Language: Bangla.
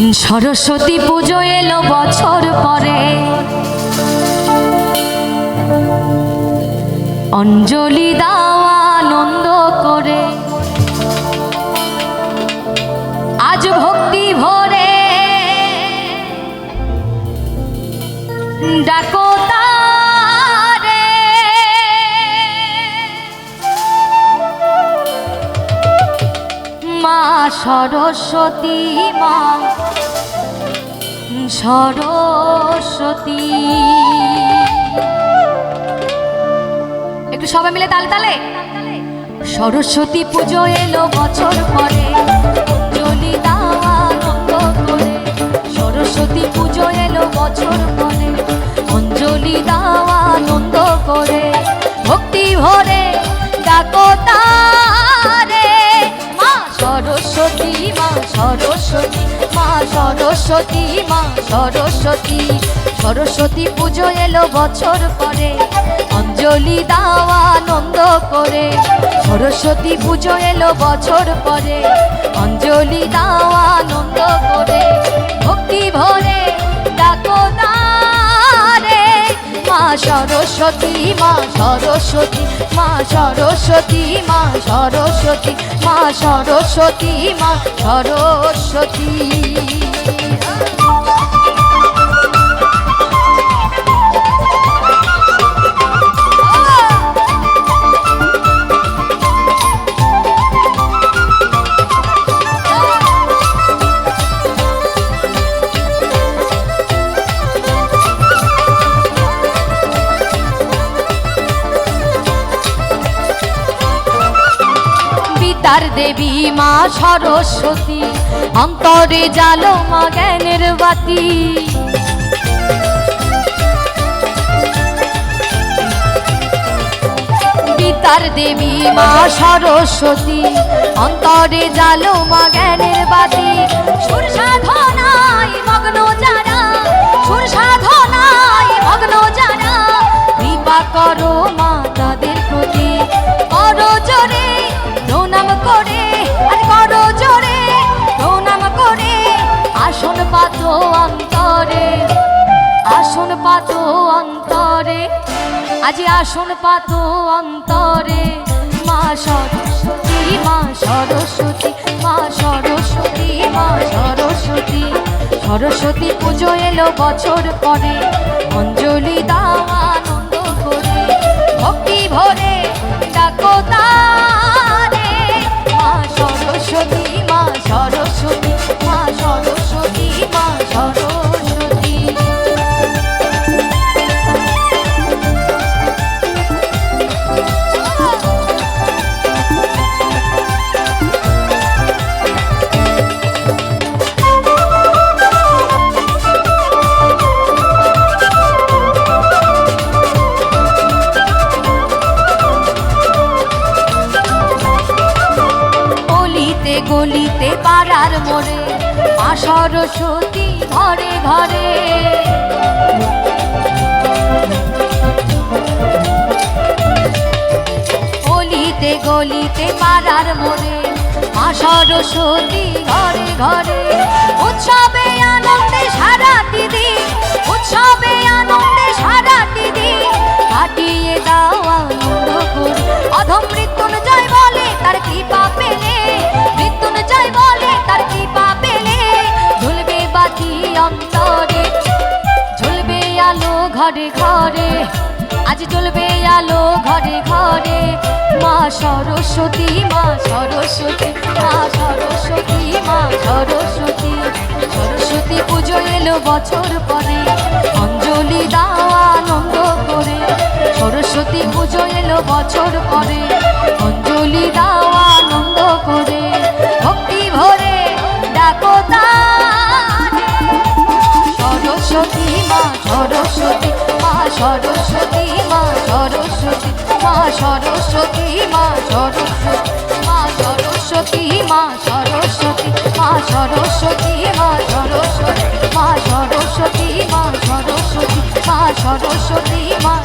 সরস্বতী পুজো এলো বছর পরে। অঞ্জলি দাও আনন্দ করে। আজ ভক্তি ভরে। ডাকো সরস্বতী মা, সরস্বতী। একটু সবাই মিলে তালে তালে। সরস্বতী পুজো এলো বছর পরে অঞ্জলি দাওয়া আনন্দ করে সরস্বতী পুজো এলো বছর পরে, অঞ্জলি দাওয়া আনন্দ করে। ভক্তি ভরে সরস্বতী, মা সরস্বতী মা সরস্বতী। সরস্বতী পুজো এলো বছর পরে, অঞ্জলি দাওয়া আনন্দ করে। সরস্বতী পুজো এলো বছর পরে, অঞ্জলি দাওয়া আনন্দ করে। ভক্তি ভরে ডাকো মা সরস্বতী মা সরস্বতী মা সরস্বতী মা সরস্বতী মা সরস্বতী মা সরস্বতী। পিতার দেবী মা সরস্বতী, অন্তরে জালো মা জ্ঞানের বাতি। পিতার দেবী মা সরস্বতী, অন্তরে জালো মা জ্ঞানের বাতি। সুর সাধনায় মগ্ন যারা আজি আসন পাতো অন্তরে, মা সরস্বতী মা সরস্বতী মা সরস্বতী মা সরস্বতী। সরস্বতী পুজো এলো বছর পরে, অঞ্জলি দাওয়া আনন্দ করে। ভক্তি ভরে ডাকো তারে, মা সরস্বতী মা সরস্বতী। গলিতে গলিতে পাড়ার মোড়ে মা সরস্বতী ঘরে ঘরে। গলিতে গলিতে পাড়ার মোড়ে মা সরস্বতী ঘরে ঘরে। ঘরে ঘরে, আজ চলবে আলো ঘরে ঘরে। মা সরস্বতী মা সরস্বতী মা সরস্বতী মা সরস্বতী। সরস্বতী পুজো এলো বছর পরে, অঞ্জলি দাওয়া আনন্দ করে। সরস্বতী পুজো এলো বছর পরে, অঞ্জলি দাওয়া আনন্দ করে। ভক্তি ভরে ডাকো সরস্বতী সরস্বতী মা সরস্বতী মা সরস্বতী মা সরস্বতী মা সরস্বতী মা সরস্বতী মা সরস্বতী মা সরস্বতী মা সরস্বতী মা সরস্বতী মা সরস্বতী মা সরস্বতী মা